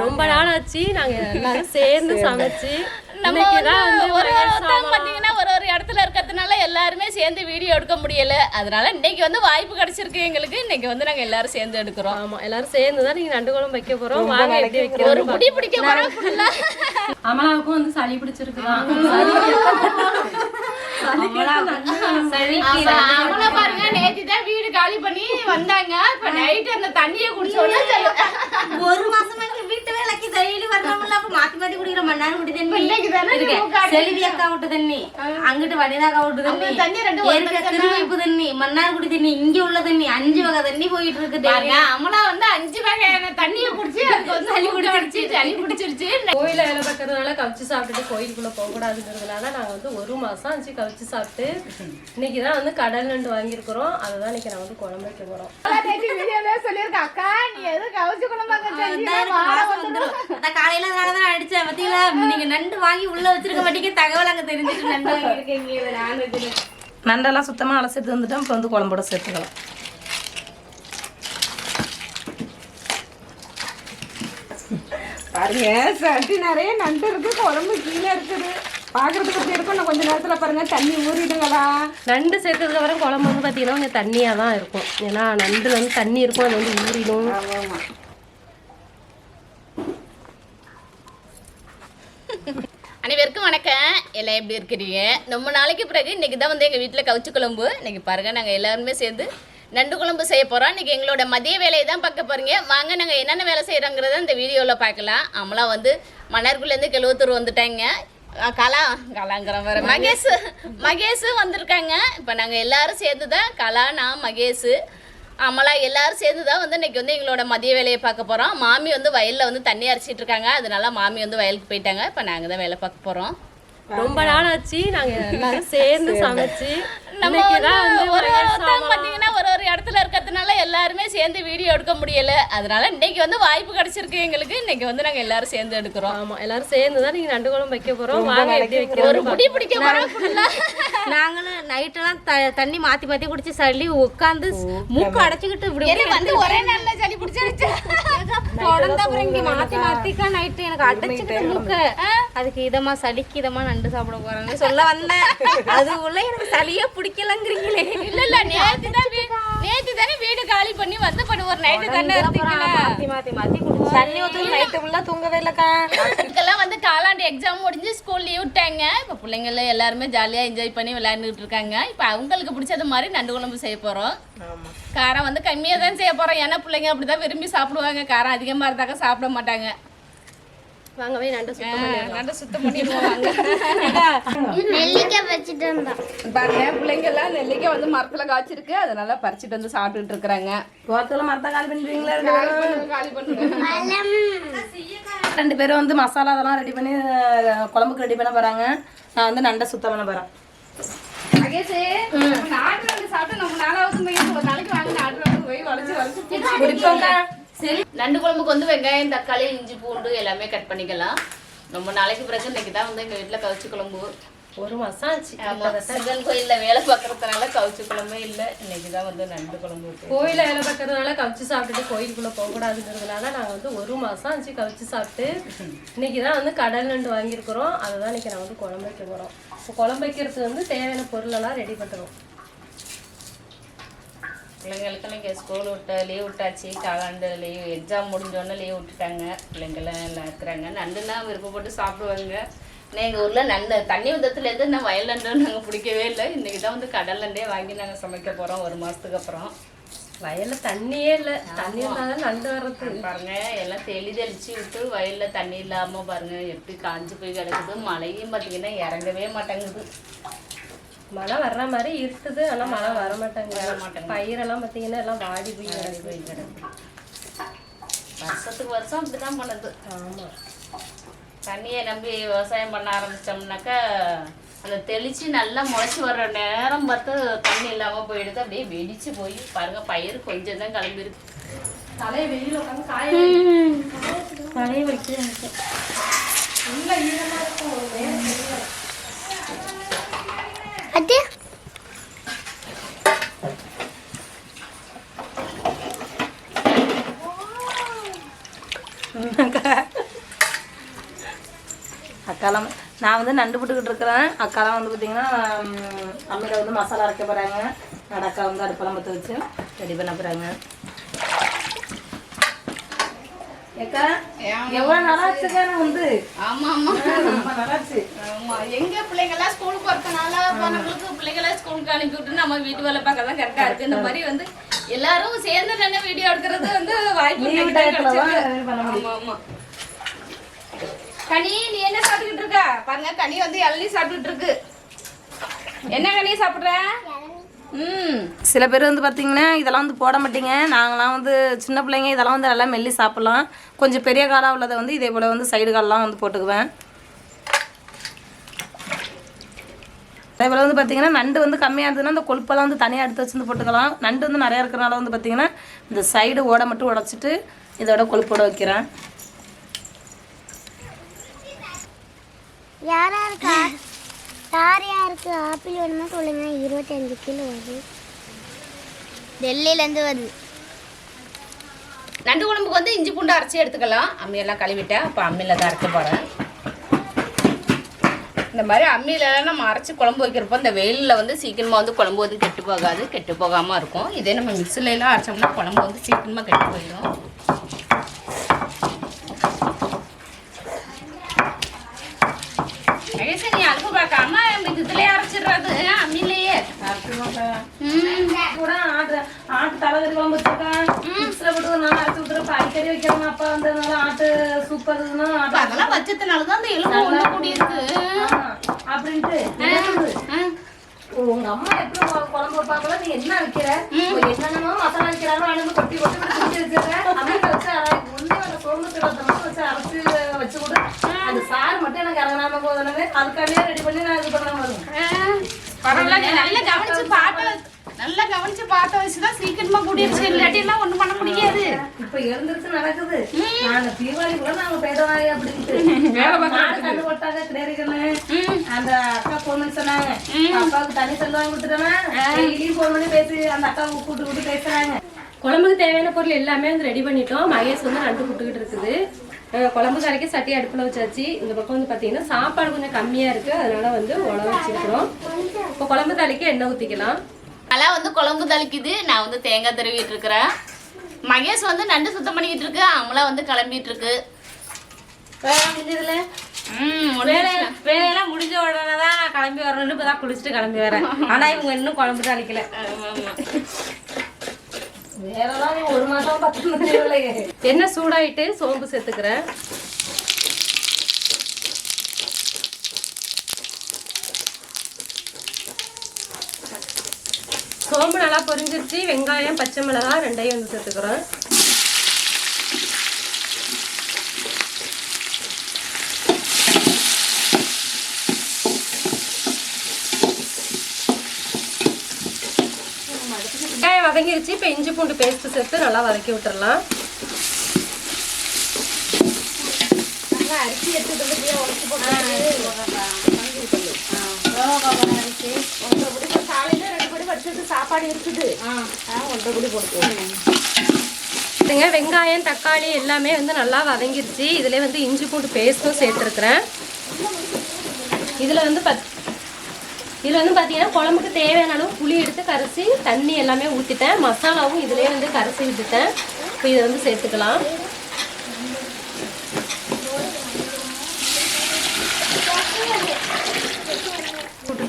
ரொம்ப நாள் ஆச்சு நாங்க எல்லாரும் சேர்ந்து சமைச்சு. நம்ம வந்து தான் வந்து ஒரு சாமான் பார்த்தீங்கன்னா ஒரு ஒரு இடத்துல இருக்கிறதுனால எல்லாருமே சேர்ந்து வீடியோ எடுக்க முடியல. அதனால இன்னைக்கு வந்து வாய்ப்பு கிடைச்சிருக்கு எங்களுக்கு. இன்னைக்கு வந்து நாங்க எல்லாரும் சேர்ந்து எடுக்கிறோம். ஆமா எல்லாரும் சேர்ந்து தான் நீங்க நண்டு குழம்பு வைக்க போறோம். வாங்க எப்படி ஒரு வைக்கிறோம் முடி பிடிக்க போறோம் ஃபுல்லா அமலாவுக்கும் வந்து சளி பிடிச்சிருக்குதான். அவங்கள பாருங்க நேத்து தான் வீடு காலி பண்ணி வந்தாங்க. இப்ப நைட் அந்த தண்ணியை குடிச்ச உடனே சொல்லுங்க ஒரு மாசமா எங்க வீட்டு வேலைக்கு டெய்லி வரணும்ல அப்ப மாத்தி குடி தண்ணி. செல்வி அக்கா விட்டு அங்கிட்டு வனிதாக்கா விட்டு தண்ணி. அவங்க தண்ணி மன்னார் குடி தண்ணி இங்க உள்ள தண்ணி அஞ்சு வகை தண்ணி போயிட்டு இருக்கு daily. பாருங்க அமலா வந்து அஞ்சு வகையான தண்ணியை குடிச்சு அதுக்கு வந்து சளி பிடிச்சிருச்சு சளி பிடிச்சிருச்சு கோயில வேலை பார்க்கறதுனால கவிச்சு சாப்பிட்டுட்டு கோயிலுக்குள்ள போக கூடாதுங்கிறதுனால நாங்க வந்து ஒரு மாசம் ஆச்சு கவிச்சு சாப்பிட்டு. இன்னைக்கு தான் வந்து கடல் நண்டு வாங்கியிருக்கிறோம். அதை தான் இன்னைக்கு நான் வந்து குழம்பு வைக்க போறோம். சொல்லியிருக்கேன் அக்கா நீ எது கவிச்சு குழம்பாங்க அதான் காலையில அதனால தான் அடிச்சேன் பாத்தீங்களா? நீங்க நண்டு வாங்கி உள்ள வச்சிருக்க மாட்டீங்க தகவல் அங்க தெரிஞ்சுட்டு நண்டு வாங்கியிருக்கீங்க நண்டெல்லாம் சுத்தமாக அலசிட்டு வந்துட்டோம் இப்போ வந்து குழம்போட சேர்த்துக்கலாம். பாருங்க சட்டி நிறைய நண்டு இருக்கு குழம்பு கீழே இருக்குது. பார்க்கறதுக்கு எப்படி இருக்கும் நான் கொஞ்ச நேரத்தில் பாருங்க தண்ணி ஊறிடுங்களா? நண்டு சேர்த்ததுக்கு அப்புறம் குழம்பு வந்து பார்த்தீங்கன்னா கொஞ்சம் தண்ணியாக தான் இருக்கும். ஏன்னா நண்டுல வந்து தண்ணி இருக்கும் அது வந்து ஊறிடும். ஆமாம் அனைவருக்கும் வணக்கம். எல்லாம் எப்படி இருக்கிறீங்க? ரொம்ப நாளைக்கு பிறகு இன்றைக்கி தான் வந்து எங்கள் வீட்டில் கவுச்சு குழம்பு. இன்றைக்கி பாருங்க நாங்கள் எல்லாருமே சேர்ந்து நண்டு குழம்பு செய்ய போகிறோம் இன்னைக்கு எங்களோட மதிய வேலையை தான் பார்க்க போறீங்க. வாங்க நாங்கள் என்னென்ன வேலை செய்கிறோங்கிறத இந்த வீடியோவில் பார்க்கலாம். அமலா வந்து மன்னார்குள்ளேருந்து கெழுவத்தூர் வந்துட்டாங்க. கலா கலாங்கிற வர மகேஷ் மகேஷும் வந்திருக்காங்க. இப்போ நாங்கள் எல்லாரும் சேர்ந்து தான் கலா நான் மகேஷ். அமலா எல்லாரும் சேர்ந்து தான் வந்து இன்னைக்கு வந்து எங்களோட மதிய வேலையை பார்க்க போகிறோம் மாமி வந்து வயலில் வந்து தண்ணி அரைச்சிட்டு இருக்காங்க. அதனால மாமி வந்து வயலுக்கு போயிட்டாங்க. இப்போ நாங்கள் தான் வேலை பார்க்க போகிறோம் ரொம்ப நாள் ஆச்சு. நாங்க எல்லாரும் சேர்ந்து சமைச்சு நம்ம இன்னைக்கு வந்து ஒரு ஒருத்தவங்க பார்த்தீங்கன்னா ஒரு ஒரு இடத்துல இருக்கிறதுனால எல்லாருமே சேர்ந்து வீடியோ எடுக்க முடியல. அதனால இன்னைக்கு வந்து வாய்ப்பு கிடைச்சிருக்கு எங்களுக்கு. இன்னைக்கு வந்து நாங்கள் எல்லாரும் சேர்ந்து எடுக்கிறோம். ஆமா எல்லாரும் சேர்ந்து தான் நீங்க நண்டு குழம்பு வைக்க போறோம். வாங்க எப்படி ஒரு வைக்கிறோம் முடி பிடிக்க போறோம் நாங்களும் நைட்டெல்லாம் த- தண்ணி மாத்தி மாத்தி குடிச்சு சளி உட்காந்து மூக்கு அடைச்சுக்கிட்டு இப்படி வந்து ஒரே நாள்ல சளி பிடிச்சிருச்சு. தொடர்ந்து அப்புறம் இங்க மாத்தி மாத்திக்கா நைட்டு எனக்கு அடைச்சுக்கிட்டு மூக்க. அதுக்கு இதமா சளிக்கு இதமா நண்டு சாப்பிட போறாங்க சொல்ல வந்தேன். அது உள்ள எனக்கு சளியே பிடிக்கலங்கிறீங்களே இல்ல இல்ல நேத்து தான் நேத்து தானே வீடு காலி பண்ணி வந்து பண்ண ஒரு நைட்டு தானே இருந்தீங்களா மாத்தி மாத்தி மாத்தி தண்ணி ஊற்றி நைட்டு ஃபுல்லாக தூங்கவே இல்லைக்கா. இதுக்கெல்லாம் வந்து காலாண்டு எக்ஸாம் முடிஞ்சு ஸ்கூல் லீவ் விட்டாங்க. இப்போ பிள்ளைங்க எல்லாம் எல்லாருமே ஜாலியாக என்ஜாய் பண்ணி விளையாண்டுட்டு இருக்காங்க. இப்போ அவங்களுக்கு பிடிச்சது மாதிரி நண்டு குழம்பு செய்ய போகிறோம் காரம் வந்து கம்மியாக தான் செய்ய போகிறோம் ஏன்னா பிள்ளைங்க அப்படி தான் விரும்பி சாப்பிடுவாங்க. காரம் அதிகமாக இருந்தாக்க சாப்பிட மாட்டாங்க. வாங்கவே நண்டு சுத்தம் பண்ணிடலாம். நண்டு சுத்தம் பண்ணிடுவாங்க பாருங்க பிள்ளைங்க எல்லாம் நெல்லிக்காய் வந்து மரத்துல காய்ச்சிருக்கு. அதனால பறிச்சுட்டு வந்து சாப்பிட்டுட்டு இருக்கிறாங்க. தோரத்தில் மரத்தை காலி பண்ணிடுவீங்களா ரெண்டு பேரும்? காலி பண்ணுங்க ரெண்டு பேரும் வந்து மசாலா அதெல்லாம் ரெடி பண்ணி குழம்புக்கு ரெடி பண்ண போகிறாங்க நான் வந்து நண்டை சுத்தம் பண்ண வந்து சாப்பிட்டு நம்ம நாலாவது போய் ஒரு நாளைக்கு வாங்க நாட்டு போய் வளைச்சு வளைச்சு குடிப்போங்க நண்டு குழம்புக்கு வந்து வெங்காயம் தக்காளி இஞ்சி பூண்டு எல்லாமே கட் பண்ணிக்கலாம். ரொம்ப நாளைக்கு பிறகு இன்னைக்கு தான் வந்து எங்கள் வீட்டில் கவுச்சி குழம்பு. ஒரு மாசம் ஆச்சு. சிவன் கோயில்ல வேலை பார்க்கறதுனால கவுச்சி குழம்பே இல்லை. இன்னைக்கு தான் வந்து நண்டு குழம்பு இருக்கு. கோயில வேலை பார்க்கறதுனால கவிச்சு சாப்பிட்டுட்டு கோயிலுக்குள்ள போக கூடாதுங்கிறதுனால நாங்க வந்து ஒரு மாசம் ஆச்சு கவிச்சு சாப்பிட்டு. இன்னைக்கு தான் வந்து கடல் நண்டு வாங்கியிருக்கிறோம். அதை தான் இன்னைக்கு நான் வந்து குழம்பு வைக்க போறோம். இப்போ குழம்பு வைக்கிறதுக்கு வந்து தேவையான பொருள் எல்லாம் ரெடி பண்ணுறோம் பிள்ளைங்களுக்கு இன்னைக்கு ஸ்கூல் விட்ட லீவ் விட்டாச்சு காலாண்டு லீவ் எக்ஸாம் முடிஞ்சோடனே லீவ் விட்டுட்டாங்க. பிள்ளைங்கெல்லாம் எல்லாம் இருக்கிறாங்க. நண்டுனா விருப்பப்பட்டு சாப்பிடுவாங்க. எங்கள் ஊரில் நண்டு தண்ணி விதத்துலேருந்து நான் வயல் நண்டு நாங்கள் பிடிக்கவே இல்லை. இன்றைக்கி தான் வந்து கடல் நண்டே வாங்கி நாங்கள் சமைக்க போகிறோம் ஒரு மாதத்துக்கு அப்புறம். வயல்ல தண்ணியே இல்லை. தண்ணி இருந்தாலும் நண்டு வர்றது. பாருங்க எல்லாம் தெளி தெளிச்சு விட்டு வயலில் தண்ணி இல்லாமல் பாருங்க எப்படி காஞ்சு போய் கிடக்குது. மழையும் பார்த்தீங்கன்னா இறங்கவே மாட்டேங்குது. மழை வர்ற மாதிரி இருக்குது ஆனா மழை வர மாட்டாங்க. பயிரெல்லாம் பார்த்தீங்கன்னா எல்லாம் வாடி போய் வாடி கிடக்கு. வருஷத்துக்கு வருஷம் அப்படி தான் பண்ணுது. ஆமா. தண்ணியை நம்பி விவசாயம் பண்ண ஆரம்பிச்சோம்னாக்கா அந்த தெளிச்சு நல்லா முளைச்சி வர்ற நேரம் பார்த்து தண்ணி இல்லாமல் போயிடுது. அப்படியே வெடிச்சு போய் பாருங்க பயிர் கொஞ்சம் தான் கிளம்பிருக்கு. தலையை வெளியில உட்காந்து காய பழைய வச்சு எனக்கு. அக்கா அக்காலாம் நான் வந்து நண்டு போட்டுக்கிட்டு இருக்கிறேன். அக்காலாம் வந்து பார்த்தீங்கன்னா அம்மையில் வந்து மசாலா அரைக்க போகிறாங்க அக்கா வந்து அடுப்பெல்லாம் பற்ற வச்சு ரெடி பண்ண போகிறாங்க ஏக்கா எவ்வளோ நல்லா ஆச்சுக்கா நான் வந்து. ஆமா ஆமா ரொம்ப நல்லாச்சு. ஆமா. எங்க பிள்ளைங்க எல்லாம் ஸ்கூலுக்கு போறதுனால நம்மளுக்கு பிள்ளைங்க எல்லாம் ஸ்கூலுக்கு அனுப்பி விட்டு நம்ம வீட்டு வேலை பார்க்க தான் கரெக்டா இருக்கு. இந்த மாதிரி வந்து எல்லாரும் சேர்ந்து நின்று வீடியோ எடுக்கிறது வந்து வாய்ப்பு. ஆமா ஆமா கனி நீ என்ன சாப்பிட்டுக்கிட்டு இருக்க? பாருங்க கனி வந்து இளநீ சாப்பிட்டுட்டு இருக்கு. என்ன கனி சாப்பிடுற? சில பேர் வந்து பார்த்தீங்கன்னா இதெல்லாம் வந்து போட மாட்டீங்க. நாங்களாம் வந்து சின்ன பிள்ளைங்க இதெல்லாம் வந்து நல்லா மெல்லி சாப்பிட்லாம். கொஞ்சம் பெரிய காலாக உள்ளதை வந்து இதே போல் வந்து சைடு காலெலாம் வந்து போட்டுக்குவேன். அதே போல் வந்து பார்த்தீங்கன்னா நண்டு வந்து கம்மியாக இருந்ததுன்னா இந்த கொழுப்பெல்லாம் வந்து தனியாக எடுத்து வச்சு வந்து போட்டுக்கலாம். நண்டு வந்து நிறையா இருக்கிறனால வந்து பார்த்தீங்கன்னா இந்த சைடு ஓடை மட்டும் உடச்சிட்டு இதோட கொழுப்போட வைக்கிறேன். யார் யாருக்கு ஆ- யார் யாருக்கு ஆப்பிள் வேணுமோ சொல்லுங்க. இருபத்தஞ்சு கிலோ வருது. டெல்லியிலேருந்து வருது. நண்டு குழம்புக்கு வந்து இஞ்சி பூண்டு அரைச்சி எடுத்துக்கலாம். அம்மியெல்லாம் கழுவிட்டேன் அப்போ அம்மியில் தான் அரைக்க போகிறேன் இந்த மாதிரி அம்மியிலலாம் நம்ம அரைச்சி குழம்பு வைக்கிறப்போ இந்த வெயிலில் வந்து சீக்கிரமாக வந்து குழம்பு வந்து கெட்டு போகாது கெட்டு போகாமல் இருக்கும். இதே நம்ம மிக்சில எல்லாம் அரைச்சோம்னா குழம்பு வந்து சீக்கிரமாக கெட்டு போயிடும் மகேஷ் நீ அழுப்பு பார்க்காம இதுலயே அரைச்சிடுறது அம்மிலேயே கூட ஆட்டு தலைவரி குழம்பு வச்சிருக்கேன் மிக்ஸில் போட்டு ஒரு நாள் அரைச்சி விட்டுருப்ப அடிக்கடி வைக்கிறவங்க அப்பா ஆட்டு சூப்பர் ஆட்டு அதெல்லாம் வச்சதுனால தான் அந்த எலும்பு ஒன்று கூடி இருக்கு. அப்படின்ட்டு? உங்க அம்மா எப்படி குழம்பு வைப்பாங்களோ நீ என்ன வைக்கிற? என்னென்னமோ மசாலா அது வந்து கொட்டி கொட்டி கொட்டி வச்சிருக்க. வச்சு ஒண்ணே அந்த சோம்பு மட்டும் வச்சு அரைச்சு வச்சு கொடு. அந்த சாறு மட்டும் எனக்கு இறங்காம போதுனவே அதுக்காண்டியே ரெடி பண்ணி நான் இது பண்ண வரும். பரவாயில்ல நீ நல்லா கவனிச்சு பார்த்த நல்லா கவனிச்சு பார்த்த வச்சுதான் சீக்கிரமா கூடிருச்சு இல்லாட்டி எல்லாம் ஒண்ணும் பண்ண முடியாது. இப்ப எழுந்திருச்சு நடக்குது. நாங்க தீபாவளி கூட நாங்க பேதவாரி அப்படின்ட்டு. போட்டாங்க கிடேரிகள் அந்த அக்கா போன் பண்ணி சொன்னாங்க. அப்பாவுக்கு தண்ணி செல்லு வாங்கி கொடுத்துட்டோம்னா டெய்லியும் போன் பண்ணி பேசி அந்த அக்காவை கூட்டு கூட்டு பேசுறாங்க. குழம்புக்கு தேவையான பொருள் எல்லாமே வந்து ரெடி பண்ணிட்டோம். மகேஷ் வந்து நண்டு புட்டுக்கிட்டு இருக்குது. குழம்பு கரைக்க சட்டி அடுப்பில் வச்சாச்சு. இந்த பக்கம் வந்து பார்த்தீங்கன்னா சாப்பாடு கொஞ்சம் கம்மியாக இருக்குது அதனால வந்து உழ வச்சுருக்கிறோம். இப்போ குழம்பு தாளிக்க எண்ணெய் ஊற்றிக்கலாம் நல்லா வந்து குழம்பு தளிக்குது. நான் வந்து தேங்காய் தருவிட்டு இருக்கிறேன். மகேஷ் வந்து நண்டு சுத்தம் பண்ணிக்கிட்டு இருக்கு. அமலா வந்து கிளம்பிட்டு இருக்கு. வேலையெல்லாம் முடிஞ்ச உடனே தான் நான் கிளம்பி வரணும்னு இப்போ தான் குளிச்சுட்டு கிளம்பி வரேன். ஆனா இவங்க இன்னும் குழம்பு தாளிக்கல. வேறெல்லாம் ஒரு மாசம் பத்து எண்ணெய் சூடாயிட்டு சோம்பு சேர்த்துக்கிறேன் சோம்பு நல்லா பொரிஞ்சிருச்சு வெங்காயம் பச்சை மிளகாய் ரெண்டையும் வந்து சேர்த்துக்கிறோம். வெங்காயம் வதங்கிருச்சு இப்போ இஞ்சி பூண்டு பேஸ்ட் சேர்த்து நல்லா வதக்கி விட்டுறலாம். அரிசி எடுத்துட்டு காலையில ரெண்டு படி வச்சுட்டு சாப்பாடு இருக்குது. ஒன்றரை படி போட்டு இதுங்க வெங்காயம் தக்காளி எல்லாமே வந்து நல்லா வதங்கிருச்சு. இதில் வந்து இஞ்சி பூண்டு பேஸ்ட்டும் சேர்த்துருக்குறேன். இதில் வந்து பத் இதில் வந்து பார்த்தீங்கன்னா குழம்புக்கு தேவையான அளவு புளி எடுத்து கரைச்சி தண்ணி எல்லாமே ஊற்றிட்டேன் மசாலாவும் இதிலே வந்து கரைச்சி விட்டுட்டேன். இப்போ இதை வந்து சேர்த்துக்கலாம்.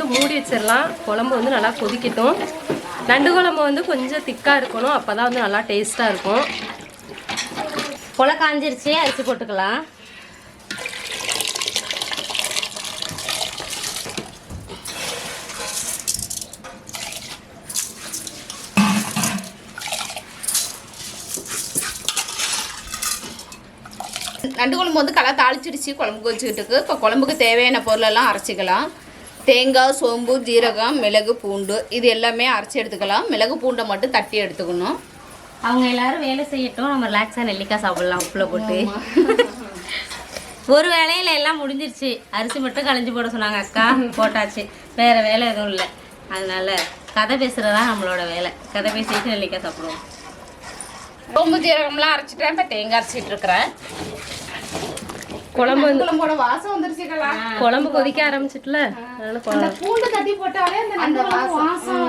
வந்து மூடி வச்சிடலாம் குழம்பு வந்து நல்லா கொதிக்கட்டும். நண்டு குழம்பு வந்து கொஞ்சம் திக்காக இருக்கணும். அப்போ தான் வந்து நல்லா டேஸ்ட்டாக இருக்கும். கொலை காஞ்சிருச்சு. அரிசி போட்டுக்கலாம். நண்டு குழம்பு வந்து கலா தாளிச்சிடுச்சு குழம்பு வச்சுக்கிட்டுக்கு. இப்போ குழம்புக்கு தேவையான பொருளெல்லாம் அரைச்சிக்கலாம். தேங்காய் சோம்பு ஜீரகம் மிளகு பூண்டு இது எல்லாமே அரைச்சி எடுத்துக்கலாம். மிளகு பூண்டை மட்டும் தட்டி எடுத்துக்கணும். அவங்க எல்லாரும் வேலை செய்யட்டும். நம்ம ரிலாக்ஸாக நெல்லிக்காய் சாப்பிடலாம் உப்புல போட்டு. ஒரு வேலையில எல்லாம் முடிஞ்சிருச்சு. அரிசி மட்டும் களைஞ்சு போட சொன்னாங்க அக்கா. போட்டாச்சு. வேற வேலை எதுவும் இல்லை. அதனால கதை பேசுறதா நம்மளோட வேலை. கதை பேசிட்டு நெல்லிக்காய் சாப்பிடுவோம். சோம்பு ஜீரகம்லாம் அரைச்சிட்டேன். இப்போ தேங்காய் அரைச்சிட்டு இருக்கிறேன். குழம்பு வந்து குழம்போட வாசம் வந்துருச்சுங்களா குழம்பு கொதிக்க ஆரம்பிச்சிட்டுல. அதனால குழம்பு பூண்டு தட்டி போட்டாலே அந்த வாசம்.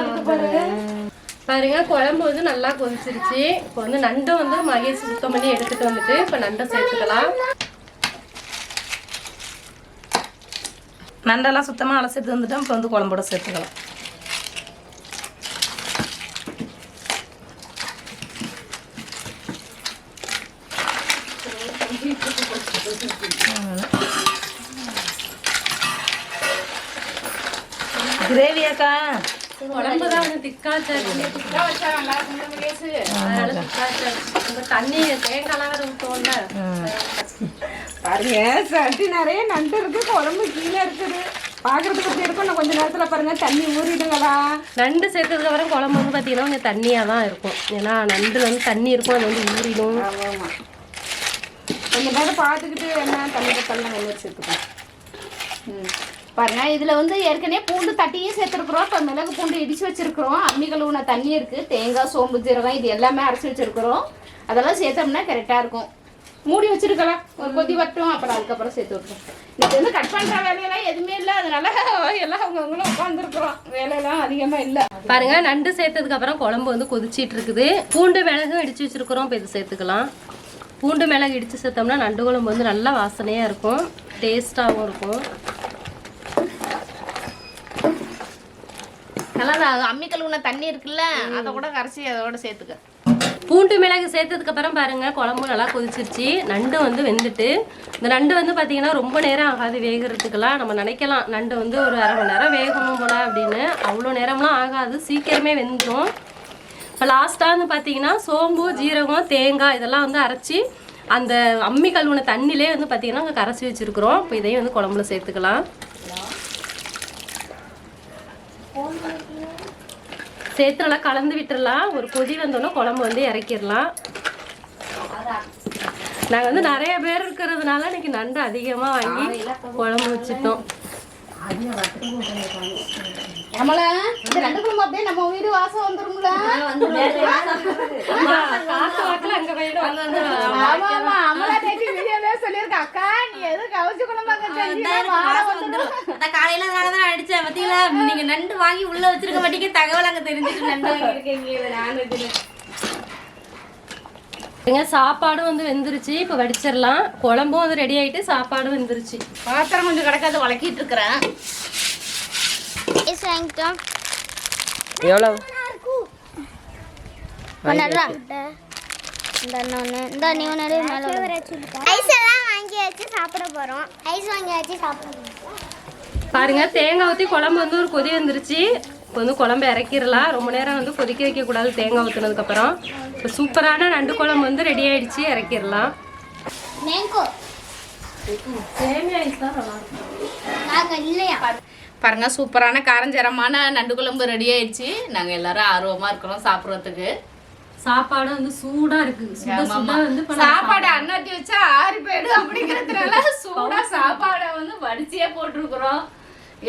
பாருங்க குழம்பு வந்து நல்லா கொதிச்சிருச்சு. இப்போ வந்து நண்டை வந்து மகேஷ் சுத்தம் பண்ணி எடுத்துட்டு வந்துட்டு இப்போ நண்டை சேர்த்துக்கலாம். நண்டெல்லாம் சுத்தமாக அலசிட்டு வந்துட்டோம். இப்போ வந்து குழம்போட சேர்த்துக்கலாம். வந்து திக்காச்சாச்சு அதனால திக்காச்சாச்சு இந்த தண்ணி தேங்காய்லாம் ஊற்றுவோம்ல பாருங்க சட்டி நிறைய நண்டு இருக்கு குழம்பு கீழே இருக்குது. பாக்குறதுக்கு எப்படி இருக்கும்? நான் கொஞ்ச நேரத்துல பாருங்க தண்ணி ஊறிடுங்களா? நண்டு சேர்த்ததுக்கு அப்புறம் குழம்பு வந்து பார்த்தீங்கன்னா கொஞ்சம் தண்ணியாக தான் இருக்கும். ஏன்னா நண்டு வந்து தண்ணி இருக்கும் அது வந்து ஊறிடும். கொஞ்ச நேரம் பார்த்துக்கிட்டு என்ன தண்ணி பத்தலாம் வெளியே சேர்த்துக்கோம் ம். பாருங்க இதுல வந்து ஏற்கனவே பூண்டு தட்டியும் சேர்த்துருக்குறோம். இப்போ மிளகு பூண்டு இடிச்சு வச்சிருக்கிறோம். அம்மி கழுவுன தண்ணி இருக்கு. தேங்காய் சோம்பு ஜீரகம் இது எல்லாமே அரைச்சி வச்சிருக்கிறோம். அதெல்லாம் சேர்த்தோம்னா கரெக்டா இருக்கும். மூடி வச்சிருக்கலாம். ஒரு கொதி வரட்டும் அப்புறம் அதுக்கப்புறம் சேர்த்து விட்டுரும் இன்னைக்கு வந்து கட் பண்ற வேலையெல்லாம் எதுவுமே இல்லை. அதனால எல்லாம் அவங்கவுங்களும் உட்காந்துருக்குறோம் வேலையெல்லாம் அதிகமா இல்லை. பாருங்க நண்டு சேர்த்ததுக்கு அப்புறம் குழம்பு வந்து கொதிச்சிட்டு இருக்குது. பூண்டு மிளகும் இடிச்சு வச்சிருக்கிறோம். இப்போ இது சேர்த்துக்கலாம். பூண்டு மிளகு இடிச்சு சேர்த்தோம்னா நண்டு குழம்பு வந்து நல்லா வாசனையாக இருக்கும். டேஸ்ட்டாகவும் இருக்கும். அதெல்லாம் தான் அம்மி கழுவுன தண்ணி இருக்குல்ல அதை கூட கரைச்சி அதோட சேர்த்துக்க. பூண்டு மிளகு சேர்த்ததுக்கு அப்புறம் பாருங்க குழம்பு நல்லா கொதிச்சிருச்சு. நண்டு வந்து வெந்துட்டு இந்த நண்டு வந்து பார்த்தீங்கன்னா ரொம்ப நேரம் ஆகாது வேகிறதுக்கெல்லாம். நம்ம நினைக்கலாம் நண்டு வந்து ஒரு அரை மணி நேரம் வேகணும் போல அப்படின்னு. அவ்வளோ நேரம்லாம் ஆகாது சீக்கிரமே வெந்துடும் இப்போ லாஸ்ட்டாக வந்து பார்த்தீங்கன்னா சோம்பு ஜீரகம் தேங்காய் இதெல்லாம் வந்து அரைச்சி அந்த அம்மி கழுவுன தண்ணிலே வந்து பார்த்தீங்கன்னா அங்கே கரைச்சி வச்சுருக்குறோம். இப்போ இதையும் வந்து குழம்புல சேர்த்துக்கலாம். சேர்த்து நல்லா கலந்து விட்டுறலாம். ஒரு கொதி வந்தோன்னே குழம்பு வந்து இறக்கிடலாம். நாங்கள் வந்து நிறைய பேர் இருக்கிறதுனால இன்னைக்கு நண்டு அதிகமாக வாங்கி குழம்பு வச்சுட்டோம். நம்மள இந்த ரெண்டு குடும்பம் அப்படியே நம்ம வீடு வாசம் வந்துரும்ல? காசு வாக்கில் அங்கே போயிடும் ஆமா ஆமா அமலா நேற்று வீடியோல சொல்லியிருக்கா அக்கா நீ எது கவுச்சு குழம்பாங்க அந்த காலையில தான் அடிச்சேன் பாத்தீங்களா? நீங்க நண்டு வாங்கி உள்ள வச்சிருக்க மாட்டீங்க தகவல் அங்க தெரிஞ்சுட்டு நண்டு ஏங்க சாப்பாடும் வந்து வெந்துருச்சு இப்போ வடிச்சிடலாம். குழம்பும் வந்து ரெடி ஆயிட்டு சாப்பாடும் வெந்துருச்சு. பாத்திரம் கொஞ்சம் கிடக்காது வளக்கிட்டு இருக்கிறேன். ஐஸ் வாங்கிட்டோம் இந்த நீ ஒன்று ஐஸ் எல்லாம் வாங்கி வச்சு சாப்பிட போகிறோம் ஐஸ் வாங்கி வச்சு சாப்பிட பாருங்க தேங்காய் ஊற்றி குழம்பு வந்து ஒரு கொதி வந்துருச்சு. இப்போ வந்து குழம்பு இறக்கிடலாம். ரொம்ப நேரம் வந்து கொதிக்க வைக்கக்கூடாது தேங்காய் ஊற்றுனதுக்கப்புறம் இப்போ சூப்பரான நண்டு குழம்பு வந்து ரெடி ஆயிடுச்சு இறக்கிடலாம். மேங்கோ சேமியா ஐஸ் தான் நல்லா இருக்கும். நாங்கள் இல்லையா? பாருங்க சூப்பரான காரஞ்சரமான நண்டு குழம்பு ரெடி ஆயிடுச்சு. நாங்க எல்லாரும் ஆர்வமா இருக்கிறோம் சாப்பிட்றதுக்கு. சாப்பாடு வந்து சூடா இருக்கு. சாப்பாடு. அண்ணாத்தி வச்சா ஆறி போயிடும் அப்படிங்கறதுனால சூடா சாப்பாடை வந்து வடிச்சியே போட்டிருக்கிறோம்.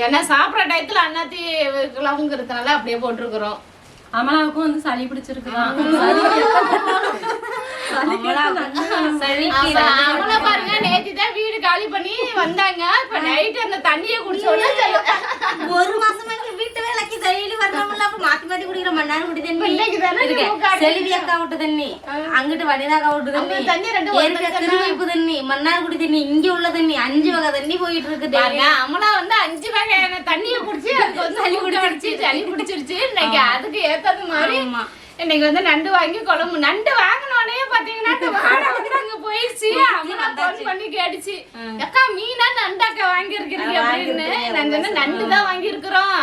ஏன்னா சாப்பிட்ற டயத்துல அண்ணாத்தி வைக்கலாம்ங்கிறதுனால அப்படியே போட்டிருக்கிறோம். அமலாவுக்கும் வந்து சளி பிடிச்சிருக்குதான். ஆமா, அவங்கள பாருங்க நேத்தி தான் வீடு காலி பண்ணி வந்தாங்க. இப்ப நைட் அந்த தண்ணியை குடிச்சோட ஒரு மாசமா வீட்டு வேலைக்கு அப்ப மாத்தி மாத்தி குடிக்கிற மண்ணாரு குடி தண்ணி. செல்வி அக்கா விட்டு தண்ணி அங்கிட்டு வடிதாக்கா விட்டு தண்ணி திருவைப்பு தண்ணி மன்னார் குடி தண்ணி இங்க உள்ள தண்ணி அஞ்சு வகை தண்ணி போயிட்டு இருக்கு அமலா வந்து அஞ்சு வகையான தண்ணியை குடிச்சு அதுக்கு வந்து சளி பிடிச்சிருச்சு சளி பிடிச்சிருச்சு இன்னைக்கு அதுக்கு ஏத்தது மாதிரி இன்னைக்கு வந்து நண்டு வாங்கி குழம்பு. நண்டு வாங்கினோடனே பாத்தீங்கன்னா அந்த வாடை வந்து அங்க போயிடுச்சு அமலா ஃபோன் பண்ணி கேட்டுச்சு. அக்கா மீனா நண்டு அக்கா வாங்கியிருக்கிறீங்க அப்படின்னு நாங்க வந்து நண்டு தான் வாங்கியிருக்கிறோம்.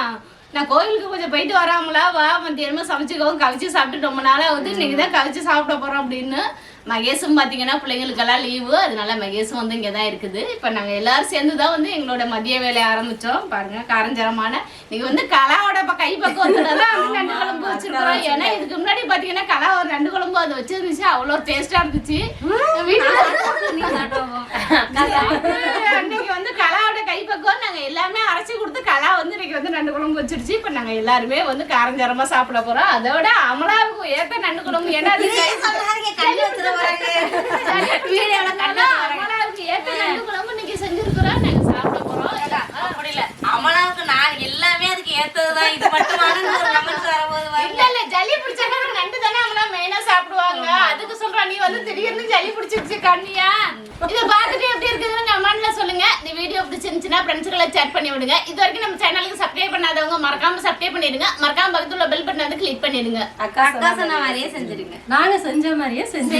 நான் கோயிலுக்கு கொஞ்சம் போயிட்டு வராமலா வா மத்தியானமா சமைச்சுக்கவும் கவிச்சு சாப்பிட்டு ரொம்ப நாளா வந்து இன்னைக்கு தான் கவிச்சு சாப்பிட போறோம் அப்படின்னு. மகேஷும் பார்த்தீங்கன்னா பிள்ளைங்களுக்கெல்லாம் லீவு அதனால மகேஷும் வந்து இங்கே தான் இருக்குது. இப்போ நாங்கள் எல்லாரும் சேர்ந்து தான் வந்து எங்களோட மதிய வேலையை ஆரம்பித்தோம் பாருங்க காரஞ்சரமான இன்னைக்கு வந்து கலாவோட ப- கை பக்குவத்தில் தான் வந்து நண்டு குழம்பு வச்சிருக்கிறோம். ஏன்னா இதுக்கு முன்னாடி பார்த்தீங்கன்னா கலா ஒரு நண்டு குழம்பு அது வச்சிருந்துச்சு. அவ்வளோ டேஸ்ட்டாக இருந்துச்சு. வீட்டில் அன்னைக்கு வந்து கலாவோட கைப்பக்குவம் நாங்க எல்லாமே அரைச்சு கொடுத்து கலா வந்து இன்னைக்கு வந்து நண்டு குழம்பு வச்சிருச்சு. இப்ப நாங்க எல்லாருமே வந்து காரஞ்சாரமா சாப்பிட போறோம். அதோட அமலாவுக்கு ஏத்த நண்டு குழம்பு. ஏன்னா நீங்க செஞ்சிருக்கிறோம் சாப்பிட போறோம். அப்படி இல்ல. அமலாவுக்கு நான் எல்லாமே அதுக்கு ஏத்ததுதான். இது மட்டும்? கமெண்ட்ஸ் வரும்போது இல்ல இல்ல ஜல்லி பிடிச்சாங்க நண்டு தானே அமலா மெயினா சாப்பிடுவாங்க. அதுக்கு சொல்றா நீ வந்து திடீர்னு ஜல்லி புடிச்சிருச்சு கண்ணியா? இத பாத்துட்டு எப்படி இருக்குதுன்னு நம்ம இந்த வீடியோ பிடிச்சிருந்துச்சுன்னா ஃப்ரெண்ட்ஸ்களை சேட் பண்ணி விடுங்க. இது வரைக்கும் நம்ம சேனலுக்கு சப்ஸ்கிரைப் பண்ணாதவங்க மறக்காம சப்ஸ்கிரைப் பண்ணிடுங்க. மறக்காம பக்கத்துல பெல் பட்டன் வந்து கிளிக் பண்ணிடுங்க. அக்கா அக்கா சொன்ன மாதிரியே செஞ்சிருங்க. நாங்க செஞ்ச மாதிரியே செஞ்சு